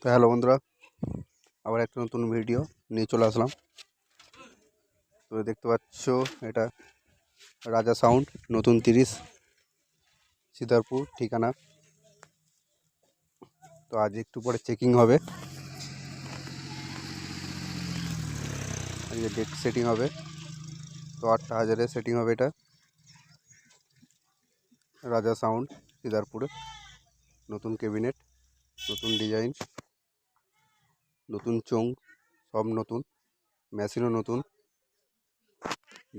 তো হ্যালো বন্ধুরা, আবার একটা নতুন ভিডিও নিয়ে চলে আসলাম। তো দেখতে পাচ্ছ, এটা রাজা সাউন্ড নতুন তিরিশ সিদারপুর ঠিকানা। তো আজ একটু পরে চেকিং হবে। ডেট সেটিং হবে, তো আটটা হাজারে সেটিং হবে এটা। রাজা সাউন্ড সিদারপুরে নতুন ক্যাবিনেট নতুন ডিজাইন নতুন চোং সব নতুন মেশিনও নতুন।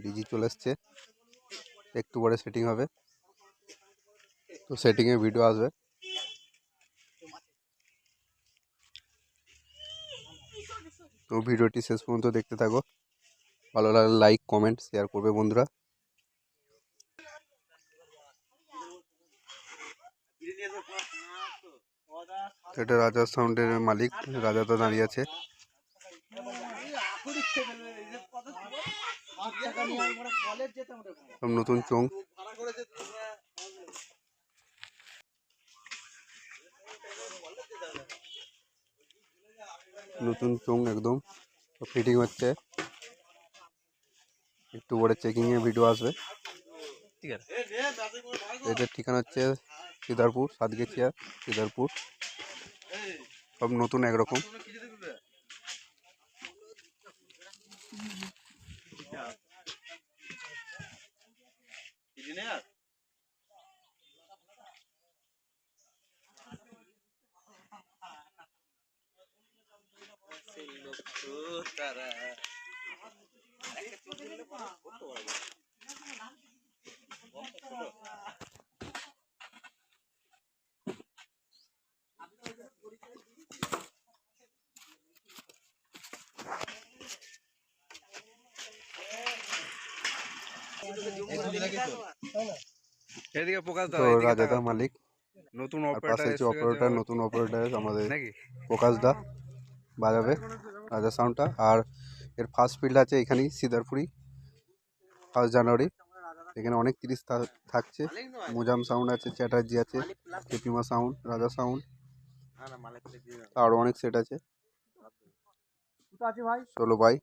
ডিজি চলে এসছে। একটু পরে সেটিং হবে। তো সেটিংয়ে ভিডিও আসবে। তো ভিডিওটি শেষ পর্যন্ত দেখতে থাকো। ভালো লাগলে লাইক কমেন্ট শেয়ার করবে বন্ধুরা। এটা রাজা সাউন্ডের মালিক রাজা তো দাঁড়িয়ে আছে। নতুন চোং। নতুন চোং একদম ফিটিং হচ্ছে। একটু পরে চেকিংয়ে ভিডিও আসবে। ঠিক আছে। এদের ঠিকানা হচ্ছে সিদারপুর সাতগেছিয়া সিদারপুর সব নতুন একরকম এদিকে প্রকাশ দা তো এদিকে রাজাদা মালিক। নতুন অপারেটর নতুন অপারেটর আমাদের প্রকাশ দা। বাজাবে রাজা সাউন্ডটা আর এর ফার্স্ট ফিল্ড আছে এখানেই সিদারপুরি। First January. এখানে অনেক তিরিশ থাকছে। মুজাম সাউন্ড আছে চ্যাটার্জি আছে কেপিমা সাউন্ড রাজা সাউন্ড আরও অনেক সেট আছে। চলো ভাই?